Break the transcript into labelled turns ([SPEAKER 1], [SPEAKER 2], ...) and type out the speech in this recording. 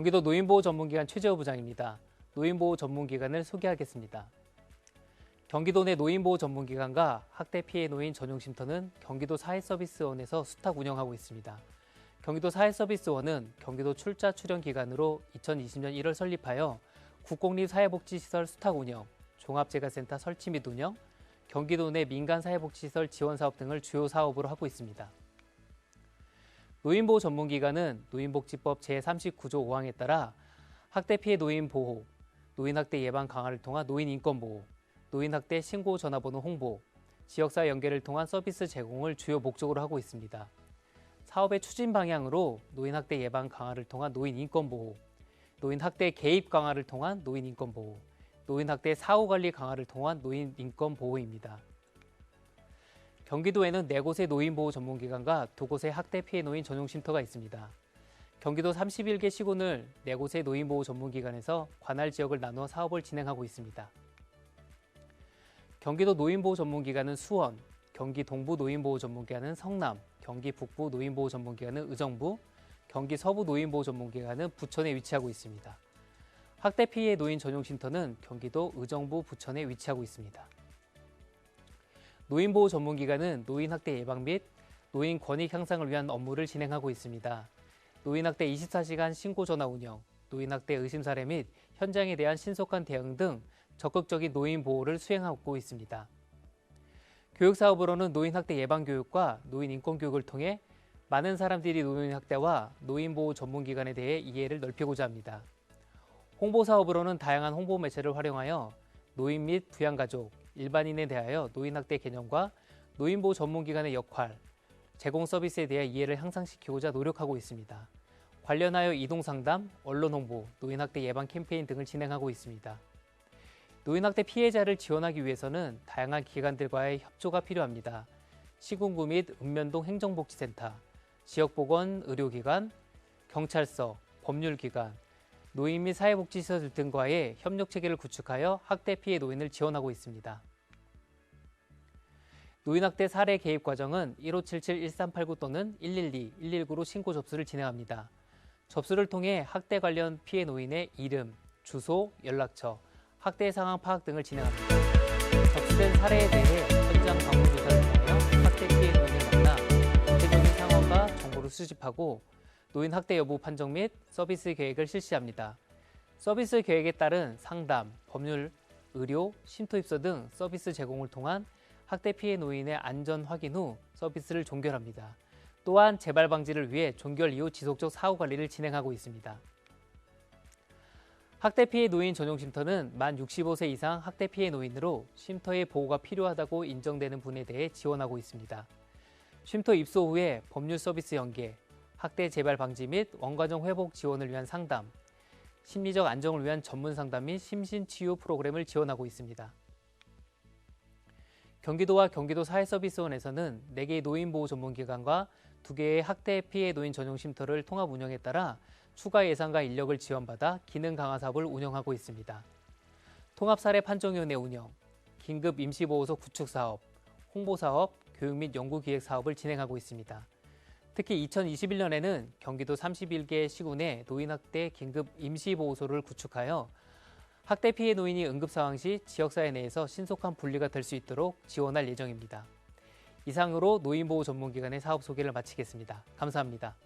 [SPEAKER 1] 경기도 노인보호 전문기관 최재호 부장입니다. 노인보호 전문기관을 소개하겠습니다. 경기도 내 노인보호 전문기관과 학대 피해 노인 전용쉼터는 경기도 사회서비스원에서 수탁 운영하고 있습니다. 경기도 사회서비스원은 경기도 출자 출연 기관으로 2020년 1월 설립하여 국공립 사회복지시설 수탁 운영, 종합재가센터 설치 및 운영, 경기도 내 민간 사회복지시설 지원 사업 등을 주요 사업으로 하고 있습니다. 노인보호 전문기관은 노인복지법 제39조 5항에 따라 학대 피해 노인 보호, 노인학대 예방 강화를 통한 노인 인권 보호, 노인학대 신고 전화번호 홍보, 지역사회 연계를 통한 서비스 제공을 주요 목적으로 하고 있습니다. 사업의 추진 방향으로 노인학대 예방 강화를 통한 노인 인권 보호, 노인학대 개입 강화를 통한 노인 인권 보호, 노인학대 사후 관리 강화를 통한 노인 인권 보호입니다. 경기도에는 네 곳의 노인보호 전문기관과 두 곳의 학대 피해 노인 전용 쉼터가 있습니다. 경기도 31개 시군을 네 곳의 노인보호 전문기관에서 관할 지역을 나누어 사업을 진행하고 있습니다. 경기도 노인보호 전문기관은 수원, 경기 동부 노인보호 전문기관은 성남, 경기 북부 노인보호 전문기관은 의정부, 경기 서부 노인보호 전문기관은 부천에 위치하고 있습니다. 학대 피해 노인 전용 쉼터는 경기도 의정부 부천에 위치하고 있습니다. 노인보호 전문기관은 노인학대 예방 및 노인 권익 향상을 위한 업무를 진행하고 있습니다. 노인학대 24시간 신고 전화 운영, 노인학대 의심 사례 및 현장에 대한 신속한 대응 등 적극적인 노인 보호를 수행하고 있습니다. 교육 사업으로는 노인학대 예방 교육과 노인 인권 교육을 통해 많은 사람들이 노인학대와 노인보호 전문기관에 대해 이해를 넓히고자 합니다. 홍보 사업으로는 다양한 홍보 매체를 활용하여 노인 및 부양가족, 일반인에 대하여 노인학대 개념과 노인보호 전문기관의 역할, 제공 서비스에 대해 이해를 향상시키고자 노력하고 있습니다. 관련하여 이동상담, 언론 홍보, 노인학대 예방 캠페인 등을 진행하고 있습니다. 노인학대 피해자를 지원하기 위해서는 다양한 기관들과의 협조가 필요합니다. 시군구 및 읍면동 행정복지센터, 지역보건 의료기관, 경찰서, 법률기관, 노인 및 사회복지시설 등과의 협력 체계를 구축하여 학대 피해 노인을 지원하고 있습니다. 노인학대 사례 개입 과정은 1577-1389 또는 112, 119로 신고 접수를 진행합니다. 접수를 통해 학대 관련 피해 노인의 이름, 주소, 연락처, 학대 상황 파악 등을 진행합니다. 접수된 사례에 대해 현장 방문 조사를 통하여 학대 피해 노인을 만나 구체적인 상황과 정보를 수집하고 노인 학대 여부 판정 및 서비스 계획을 실시합니다. 서비스 계획에 따른 상담, 법률, 의료, 쉼터 입소 등 서비스 제공을 통한 학대 피해 노인의 안전 확인 후 서비스를 종결합니다. 또한 재발 방지를 위해 종결 이후 지속적 사후 관리를 진행하고 있습니다. 학대 피해 노인 전용 쉼터는 만 65세 이상 학대 피해 노인으로 쉼터의 보호가 필요하다고 인정되는 분에 대해 지원하고 있습니다. 쉼터 입소 후에 법률 서비스 연계, 학대 재발 방지 및 원가정 회복 지원을 위한 상담, 심리적 안정을 위한 전문 상담 및 심신 치유 프로그램을 지원하고 있습니다. 경기도와 경기도 사회서비스원에서는 4개의 노인보호 전문기관과 2개의 학대 피해 노인 전용 쉼터를 통합 운영에 따라 추가 예산과 인력을 지원받아 기능 강화 사업을 운영하고 있습니다. 통합사례 판정위원회 운영, 긴급 임시보호소 구축 사업, 홍보 사업, 교육 및 연구 기획 사업을 진행하고 있습니다. 특히 2021년에는 경기도 31개 시군에 노인학대 긴급 임시보호소를 구축하여 학대 피해 노인이 응급 상황 시 지역사회 내에서 신속한 분리가 될 수 있도록 지원할 예정입니다. 이상으로 노인보호 전문기관의 사업 소개를 마치겠습니다. 감사합니다.